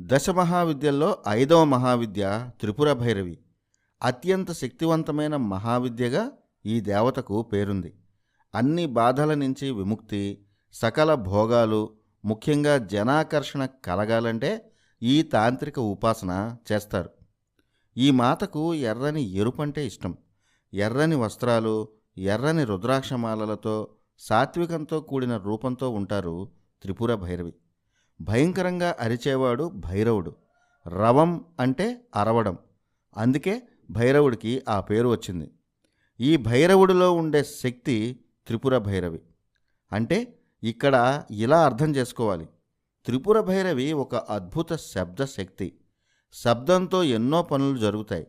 దశ మహావిద్యల్లో ఐదవ మహావిద్య త్రిపుర భైరవి. అత్యంత శక్తివంతమైన మహావిద్యగా ఈ దేవతకు పేరుంది. అన్ని బాధల నుంచి విముక్తి సకల భోగాలు ముఖ్యంగా జనాకర్షణ కలగాలంటే ఈ తాంత్రిక ఉపాసన చేస్తారు. ఈ మాతకు ఎర్రని ఎరుపంటే ఇష్టం. ఎర్రని వస్త్రాలు ఎర్రని రుద్రాక్షమాలలతో సాత్వికంతో కూడిన రూపంతో ఉంటారు త్రిపుర భైరవి. భయంకరంగా అరిచేవాడు భైరవుడు. రవం అంటే అరవడం. అందుకే భైరవుడికి ఆ పేరు వచ్చింది. ఈ భైరవుడిలో ఉండే శక్తి త్రిపుర భైరవి. అంటే ఇక్కడ ఇలా అర్థం చేసుకోవాలి. త్రిపుర భైరవి ఒక అద్భుత శబ్ద శక్తి. శబ్దంతో ఎన్నో పనులు జరుగుతాయి.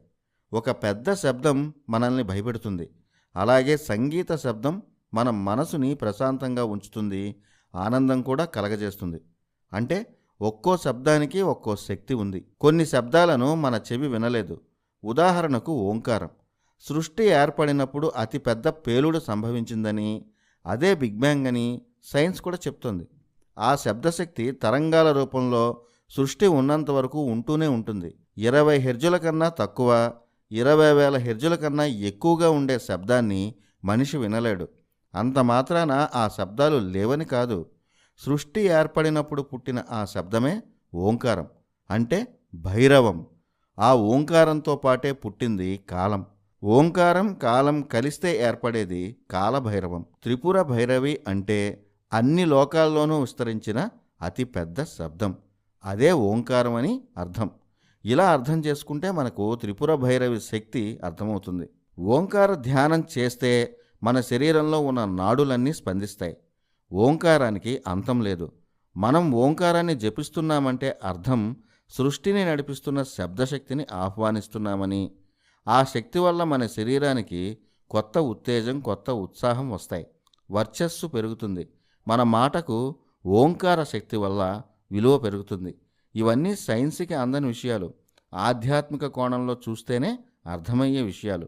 ఒక పెద్ద శబ్దం మనల్ని భయపెడుతుంది. అలాగే సంగీత శబ్దం మన మనసుని ప్రశాంతంగా ఉంచుతుంది. ఆనందం కూడా కలగజేస్తుంది. అంటే ఒక్కో శబ్దానికి ఒక్కో శక్తి ఉంది. కొన్ని శబ్దాలను మన చెవి వినలేదు. ఉదాహరణకు ఓంకారం. సృష్టి ఏర్పడినప్పుడు అతి పెద్ద పేలుడు సంభవించిందని అదే బిగ్ బ్యాంగ్ అని సైన్స్ కూడా చెప్తుంది. ఆ శబ్దశక్తి తరంగాల రూపంలో సృష్టి ఉన్నంత వరకు ఉంటూనే ఉంటుంది. ఇరవై హెర్జుల కన్నా తక్కువ ఇరవై వేల హెర్జుల కన్నా ఎక్కువగా ఉండే శబ్దాన్ని మనిషి వినలేడు. అంత మాత్రాన ఆ శబ్దాలు లేవని కాదు. సృష్టి ఏర్పడినప్పుడు పుట్టిన ఆ శబ్దమే ఓంకారం అంటే భైరవం. ఆ ఓంకారంతో పాటే పుట్టింది కాలం. ఓంకారం కాలం కలిస్తే ఏర్పడేది కాలభైరవం. త్రిపుర భైరవి అంటే అన్ని లోకాల్లోనూ విస్తరించిన అతి పెద్ద శబ్దం. అదే ఓంకారం అని అర్థం. ఇలా అర్థం చేసుకుంటే మనకు త్రిపుర భైరవి శక్తి అర్థమవుతుంది. ఓంకార ధ్యానం చేస్తే మన శరీరంలో ఉన్న నాడులన్నీ స్పందిస్తాయి. ఓంకారానికి అంతం లేదు. మనం ఓంకారాన్ని జపిస్తున్నామంటే అర్థం సృష్టిని నడిపిస్తున్న శబ్దశక్తిని ఆహ్వానిస్తున్నామని. ఆ శక్తి వల్ల మన శరీరానికి కొత్త ఉత్తేజం కొత్త ఉత్సాహం వస్తాయి. వర్చస్సు పెరుగుతుంది. మన మాటకు ఓంకార శక్తి వల్ల విలువ పెరుగుతుంది. ఇవన్నీ సైన్స్కి అందని విషయాలు. ఆధ్యాత్మిక కోణంలో చూస్తేనే అర్థమయ్యే విషయాలు.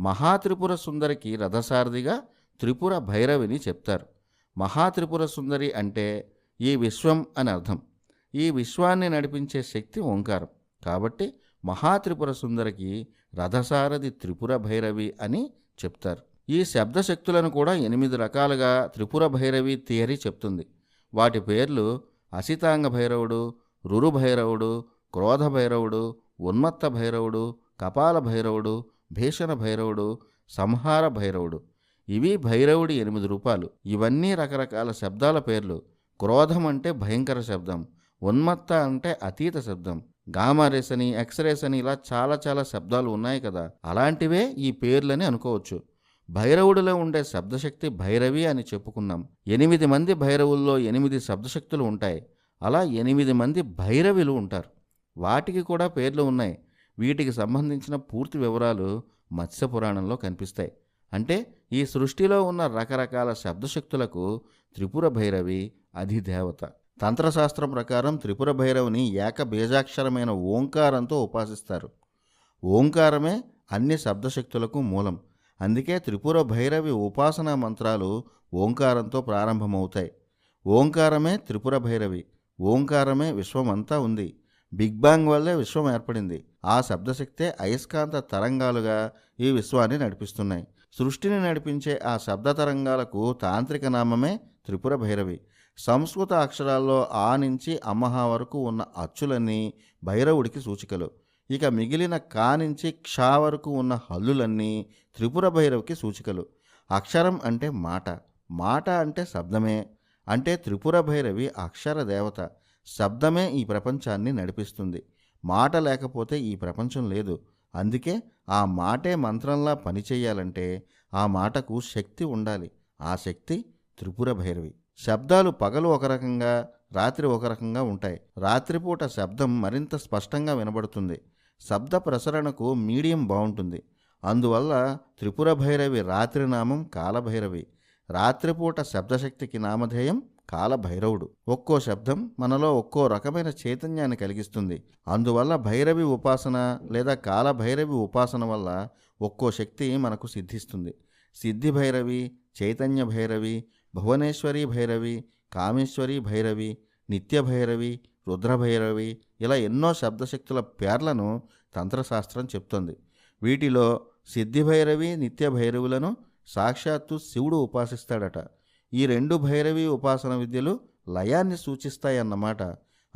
మహాత్రిపుర సుందరికి రథసారథిగా త్రిపుర భైరవిని చెప్తారు. మహాత్రిపుర సుందరి అంటే ఈ విశ్వం అని అర్థం. ఈ విశ్వాన్ని నడిపించే శక్తి ఓంకారం. కాబట్టి మహాత్రిపుర సుందరికి రథసారథి త్రిపుర భైరవి అని చెప్తారు. ఈ శబ్దశక్తులను కూడా ఎనిమిది రకాలుగా త్రిపుర భైరవి థియరీ చెప్తుంది. వాటి పేర్లు అసితాంగ భైరవుడు రురు భైరవుడు క్రోధ భైరవుడు ఉన్మత్త భైరవుడు కపాల భైరవుడు భీషణ భైరవుడు సంహార భైరవుడు. ఇవి భైరవుడి ఎనిమిది రూపాలు. ఇవన్నీ రకరకాల శబ్దాల పేర్లు. క్రోధం అంటే భయంకర శబ్దం. ఉన్మత్త అంటే అతీత శబ్దం. గామా రేస్ అని ఎక్స్రేస్ అని ఇలా చాలా చాలా శబ్దాలు ఉన్నాయి కదా. అలాంటివే ఈ పేర్లని అనుకోవచ్చు. భైరవుడిలో ఉండే శబ్దశక్తి భైరవి అని చెప్పుకున్నాం. ఎనిమిది మంది భైరవుల్లో ఎనిమిది శబ్దశక్తులు ఉంటాయి. అలా ఎనిమిది మంది భైరవిలు ఉంటారు. వాటికి కూడా పేర్లు ఉన్నాయి. వీటికి సంబంధించిన పూర్తి వివరాలు మత్స్య పురాణంలో కనిపిస్తాయి. అంటే ఈ సృష్టిలో ఉన్న రకరకాల శబ్దశక్తులకు త్రిపుర భైరవి అధిదేవత. తంత్రశాస్త్రం ప్రకారం త్రిపుర భైరవిని ఏక బీజాక్షరమైన ఓంకారంతో ఉపాసిస్తారు. ఓంకారమే అన్ని శబ్దశక్తులకు మూలం. అందుకే త్రిపుర భైరవి ఉపాసనా మంత్రాలు ఓంకారంతో ప్రారంభమవుతాయి. ఓంకారమే త్రిపుర భైరవి. ఓంకారమే విశ్వమంతా ఉంది. బిగ్ బ్యాంగ్ వల్లే విశ్వం ఏర్పడింది. ఆ శబ్దశక్తే అయస్కాంత తరంగాలుగా ఈ విశ్వాన్ని నడిపిస్తున్నాయి. సృష్టిని నడిపించే ఆ శబ్ద తరంగాలకు తాంత్రిక నామమే త్రిపుర భైరవి. సంస్కృత అక్షరాల్లో ఆ నుంచి అమహ వరకు ఉన్న అచ్చులన్నీ భైరవుడికి సూచికలు. ఇక మిగిలిన కా నుంచి క్షా వరకు ఉన్న హల్లులన్నీ త్రిపుర భైరవికి సూచికలు. అక్షరం అంటే మాట. మాట అంటే శబ్దమే. అంటే త్రిపుర భైరవి అక్షర దేవత. శబ్దమే ఈ ప్రపంచాన్ని నడిపిస్తుంది. మాట లేకపోతే ఈ ప్రపంచం లేదు. అందుకే ఆ మాటే మంత్రంలా పనిచేయాలంటే ఆ మాటకు శక్తి ఉండాలి. ఆ శక్తి త్రిపుర భైరవి. శబ్దాలు పగలు ఒక రకంగా రాత్రి ఒక రకంగా ఉంటాయి. రాత్రిపూట శబ్దం మరింత స్పష్టంగా వినబడుతుంది. శబ్ద ప్రసరణకు మీడియం బాగుంటుంది. అందువల్ల త్రిపుర భైరవి రాత్రి నామం కాలభైరవి. రాత్రిపూట శబ్దశక్తికి నామధేయం కాలభైరవుడు. ఒక్కో శబ్దం మనలో ఒక్కో రకమైన చైతన్యాన్ని కలిగిస్తుంది. అందువల్ల భైరవి ఉపాసన లేదా కాలభైరవి ఉపాసన వల్ల ఒక్కో శక్తి మనకు సిద్ధిస్తుంది. సిద్ధి భైరవి చైతన్య భైరవి భువనేశ్వరి భైరవి కామేశ్వరి భైరవి నిత్య భైరవి రుద్రభైరవి ఇలా ఎన్నో శబ్దశక్తుల పేర్లను తంత్రశాస్త్రం చెప్తోంది. వీటిలో సిద్ధిభైరవి నిత్య భైరవులను సాక్షాత్తు శివుడు ఉపాసిస్తాడట. ఈ రెండు భైరవి ఉపాసన విద్యలు లయాన్ని సూచిస్తాయన్నమాట.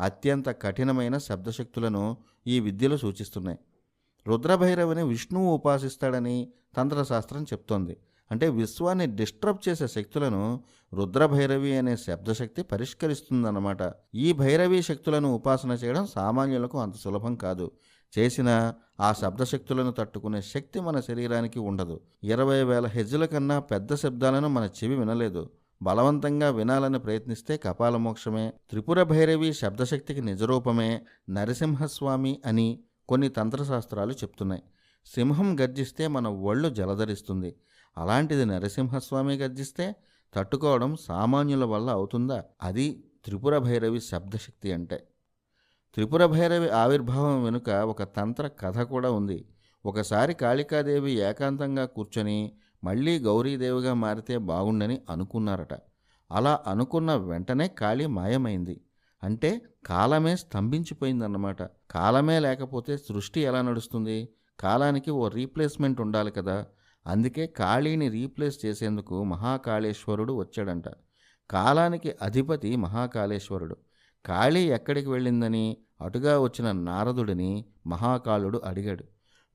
అత్యంత కఠినమైన శబ్దశక్తులను ఈ విద్యలు సూచిస్తున్నాయి. రుద్రభైరవిని విష్ణువు ఉపాసిస్తాడని తంత్రశాస్త్రం చెప్తోంది. అంటే విశ్వాన్ని డిస్టర్బ్ చేసే శక్తులను రుద్రభైరవి అనే శబ్దశక్తి పరిష్కరిస్తుందన్నమాట. ఈ భైరవి శక్తులను ఉపాసన చేయడం సామాన్యులకు అంత సులభం కాదు. చేసిన ఆ శబ్దశక్తులను తట్టుకునే శక్తి మన శరీరానికి ఉండదు. ఇరవై వేల హెజ్జుల కన్నా పెద్ద శబ్దాలను మన చెవి వినలేదు. బలవంతంగా వినాలని ప్రయత్నిస్తే కపాలమోక్షమే. త్రిపుర భైరవి శబ్దశక్తికి నిజరూపమే నరసింహస్వామి అని కొన్ని తంత్రశాస్త్రాలు చెప్తున్నాయి. సింహం గర్జిస్తే మన ఒళ్ళు జలధరిస్తుంది. అలాంటిది నరసింహస్వామి గర్జిస్తే తట్టుకోవడం సామాన్యుల వల్ల అవుతుందా? అది త్రిపుర భైరవి శబ్దశక్తి అంటే. త్రిపుర భైరవి ఆవిర్భావం వెనుక ఒక తంత్ర కథ కూడా ఉంది. ఒకసారి కాళికాదేవి ఏకాంతంగా కూర్చొని మళ్ళీ గౌరీదేవిగా మారితే బాగుండని అనుకున్నారట. అలా అనుకున్న వెంటనే కాళీ మాయమైంది. అంటే కాలమే స్తంభించిపోయిందన్నమాట. కాలమే లేకపోతే సృష్టి ఎలా నడుస్తుంది? కాలానికి ఓ రీప్లేస్మెంట్ ఉండాలి కదా. అందుకే కాళీని రీప్లేస్ చేసేందుకు మహాకాళేశ్వరుడు వచ్చాడంట. కాలానికి అధిపతి మహాకాళేశ్వరుడు. కాళీ ఎక్కడికి వెళ్ళిందని అటుగా వచ్చిన నారదుడిని మహాకాళుడు అడిగాడు.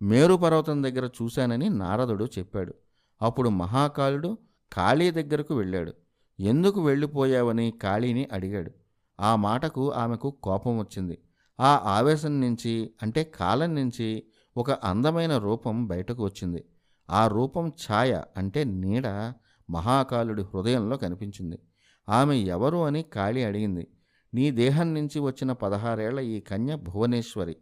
మేరు పర్వతం దగ్గర చూశానని నారదుడు చెప్పాడు. అప్పుడు మహాకాలుడు కాళీ దగ్గరకు వెళ్ళాడు. ఎందుకు వెళ్ళిపోయావని కాళీని అడిగాడు. ఆ మాటకు ఆమెకు కోపం వచ్చింది. ఆ ఆవేశం నుంచి అంటే కాలం నుంచి ఒక అందమైన రూపం బయటకు వచ్చింది. ఆ రూపం ఛాయ అంటే నీడ మహాకాలుడి హృదయంలో కనిపించింది. ఆమె ఎవరు అని కాళీ అడిగింది. నీ దేహం నుంచి వచ్చిన పదహారేళ్ళ ఈ కన్య భువనేశ్వరి.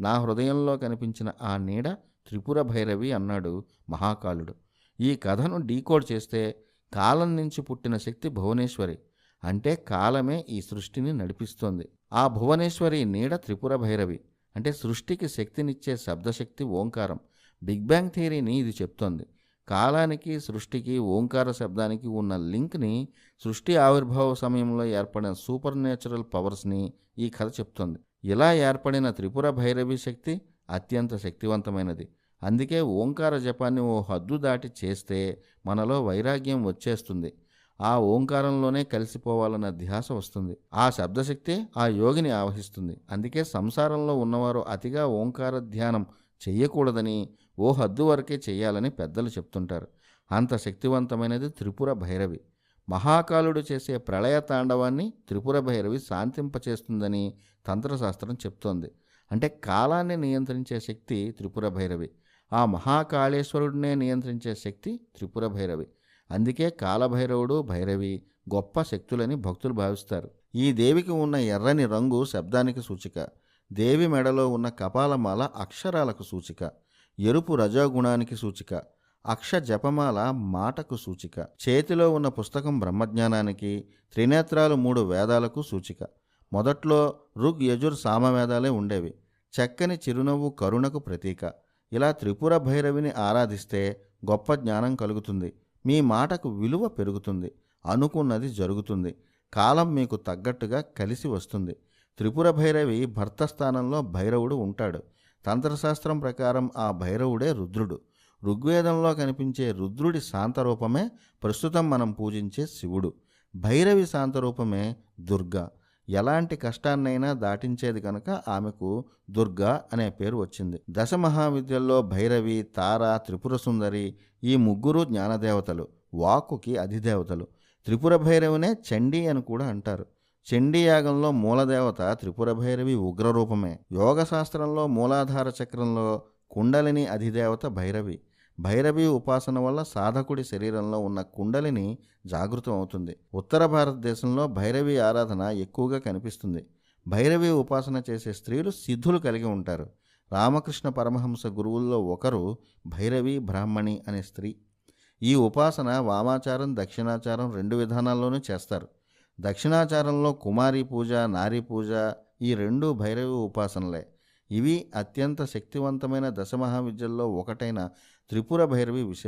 నా హృదయంలో కనిపించిన ఆ నీడ త్రిపుర భైరవి అన్నాడు మహాకాలుడు. ఈ కథను డీకోడ్ చేస్తే కాలం నుంచి పుట్టిన శక్తి భువనేశ్వరి. అంటే కాలమే ఈ సృష్టిని నడిపిస్తోంది. ఆ భువనేశ్వరి నీడ త్రిపుర భైరవి. అంటే సృష్టికి శక్తినిచ్చే శబ్దశక్తి ఓంకారం. బిగ్ బ్యాంగ్ థియరీని ఇది చెప్తోంది. కాలానికి సృష్టికి ఓంకార శబ్దానికి ఉన్న లింక్ని సృష్టి ఆవిర్భావ సమయంలో ఏర్పడిన సూపర్ న్యాచురల్ పవర్స్ని ఈ కథ చెప్తోంది. ఇలా ఏర్పడిన త్రిపుర భైరవి శక్తి అత్యంత శక్తివంతమైనది. అందుకే ఓంకార జపాన్ని ఓ హద్దు దాటి చేస్తే మనలో వైరాగ్యం వచ్చేస్తుంది. ఆ ఓంకారంలోనే కలిసిపోవాలన్న ధ్యాస వస్తుంది. ఆ శబ్దశక్తి ఆ యోగిని ఆవహిస్తుంది. అందుకే సంసారంలో ఉన్నవారు అతిగా ఓంకార ధ్యానం చెయ్యకూడదని ఓ హద్దు వరకే చేయాలని పెద్దలు చెప్తుంటారు. అంత శక్తివంతమైనది త్రిపుర భైరవి. మహాకాలుడు చేసే ప్రళయ తాండవాన్ని త్రిపుర భైరవి శాంతింపచేస్తుందని తంత్రశాస్త్రం చెప్తోంది. అంటే కాలాన్ని నియంత్రించే శక్తి త్రిపుర భైరవి. ఆ మహాకాళేశ్వరుడినే నియంత్రించే శక్తి త్రిపుర భైరవి. అందుకే కాలభైరవుడు భైరవి గొప్ప శక్తులని భక్తులు భావిస్తారు. ఈ దేవికి ఉన్న ఎర్రని రంగు శబ్దానికి సూచిక. దేవి మెడలో ఉన్న కపాలమాల అక్షరాలకు సూచిక. ఎరుపు రజోగుణానికి సూచిక. అక్ష జపమాల మాటకు సూచిక. చేతిలో ఉన్న పుస్తకం బ్రహ్మజ్ఞానానికి త్రినేత్రాలు మూడు వేదాలకు సూచిక. మొదట్లో ఋగ్ యజుర్ సామవేదాలే ఉండేవి. చక్కని చిరునవ్వు కరుణకు ప్రతీక. ఇలా త్రిపుర భైరవిని ఆరాధిస్తే గొప్ప జ్ఞానం కలుగుతుంది. మీ మాటకు విలువ పెరుగుతుంది. అనుకున్నది జరుగుతుంది. కాలం మీకు తగ్గట్టుగా కలిసి వస్తుంది. త్రిపుర భైరవి భర్త స్థానంలో భైరవుడు ఉంటాడు. తంత్రశాస్త్రం ప్రకారం ఆ భైరవుడే రుద్రుడు. ఋగ్వేదంలో కనిపించే రుద్రుడి శాంతరూపమే ప్రస్తుతం మనం పూజించే శివుడు. భైరవి శాంతరూపమే దుర్గా. ఎలాంటి కష్టాన్నైనా దాటించేది కనుక ఆమెకు దుర్గా అనే పేరు వచ్చింది. దశ మహావిద్యల్లో భైరవి తార త్రిపుర సుందరి ఈ ముగ్గురు జ్ఞానదేవతలు వాక్కుకి అధిదేవతలు. త్రిపుర భైరవినే చండీ అని కూడా అంటారు. చండీ యాగంలో మూలదేవత త్రిపుర భైరవి ఉగ్రరూపమే. యోగ శాస్త్రంలో మూలాధార చక్రంలో కుండలిని అధిదేవత భైరవి. భైరవి ఉపాసన వల్ల సాధకుడి శరీరంలో ఉన్న కుండలిని జాగృతం అవుతుంది. ఉత్తర భారతదేశంలో భైరవి ఆరాధన ఎక్కువగా కనిపిస్తుంది. భైరవి ఉపాసన చేసే స్త్రీలు సిద్ధులు కలిగి ఉంటారు. రామకృష్ణ పరమహంస గురువుల్లో ఒకరు భైరవి బ్రాహ్మణి అనే స్త్రీ. ఈ ఉపాసన వామాచారం దక్షిణాచారం రెండు విధానాల్లోనూ చేస్తారు. దక్షిణాచారంలో కుమారి పూజ నారీ పూజ ఈ రెండు భైరవి ఉపాసనలే. ఇవి అత్యంత శక్తివంతమైన దశమహావిద్యల్లో ఒకటైన త్రిపుర భైరవి విశేష